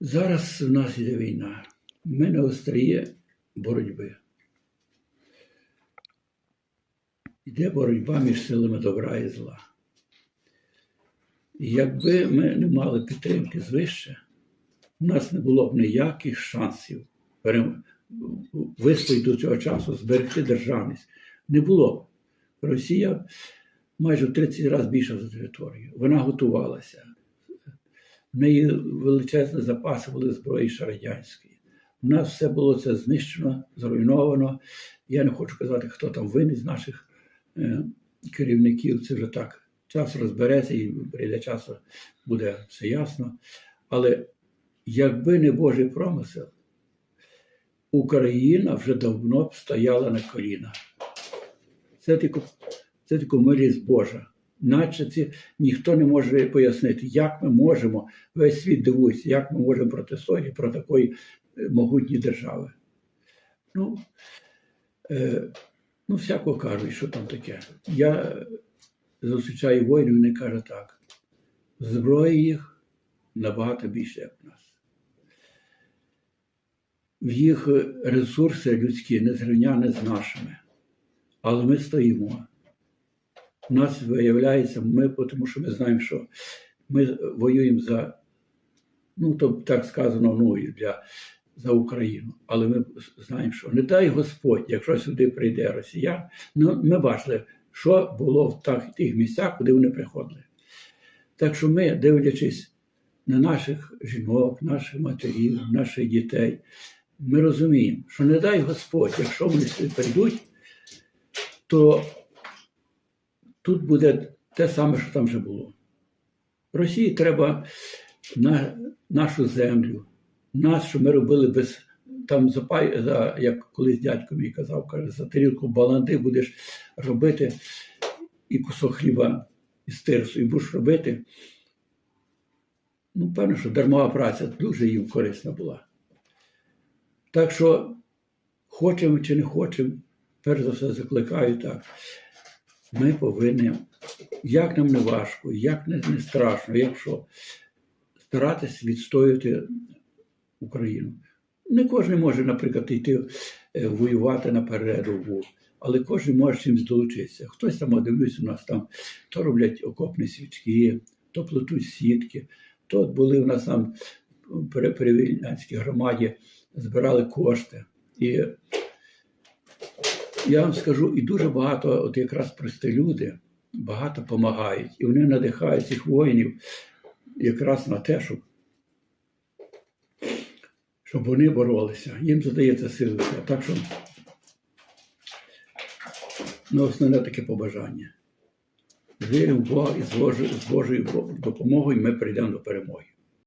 Зараз в нас йде війна. Ми на остріє боротьби. Йде боротьба між силами добра і зла. І якби ми не мали підтримки звище, у нас не було б ніяких шансів вистояти до цього часу, зберегти державність. Не було б. Росія майже в 30 разів більша за територію. Вона готувалася. В неї величезні запаси були зброї ще радянської. У нас все було це знищено, зруйновано. Я не хочу казати, хто там винен з наших е, керівників. Це вже так. Час розбереться і прийде часу, буде все ясно. Але якби не Божий промисел, Україна вже давно б стояла на колінах. Це тільки, це тільки милість Божа. Наче ніхто не може пояснити, як ми можемо, весь світ дивується, як ми можемо проти такої е, могутньої держави. Ну, е, ну, всяко кажуть, що там таке. Я зустрічаю воїнів, вони кажуть так: зброї їх набагато більше, як в нас. В їх ресурси людські не зрівняні з нашими. Але ми стоїмо. У нас виявляється, ми, тому що ми знаємо, що ми воюємо за, ну, то так сказано мною, для, за Україну. Але ми знаємо, що не дай Господь, якщо сюди прийде росіян, ну, ми бачили, що було в так, тих місцях, куди вони приходили. Так що ми, дивлячись на наших жінок, наших матерів, наших дітей, ми розуміємо, що не дай Господь, якщо вони сюди прийдуть, то тут буде те саме, що там вже було. Росії треба на нашу землю, нас, що ми робили без там за, за як колись дядько мій казав, каже, за тарілку баланди будеш робити і кусок хліба із тирсу, і будеш робити. Ну, певно, що дармова праця дуже їм корисна була. Так що, хочемо чи не хочемо, перш за все закликаю так. Ми повинні, як нам не важко, як не, не страшно, якщо старатися відстояти Україну. Не кожен може, наприклад, йти е, воювати на передову, але кожен може чимось долучитися. Хтось там, дивлюсь, у нас там то роблять окопні свічки, то плетуть сітки, то були у нас там при, Вільнянській громаді, збирали кошти. І я вам скажу, і дуже багато, от якраз прості люди, багато допомагають. І вони надихають цих воїнів якраз на те, щоб, щоб вони боролися. Їм задається сили. Так що ну, основне таке побажання. Віримо в Бога і з Божою допомогою ми прийдемо до перемоги.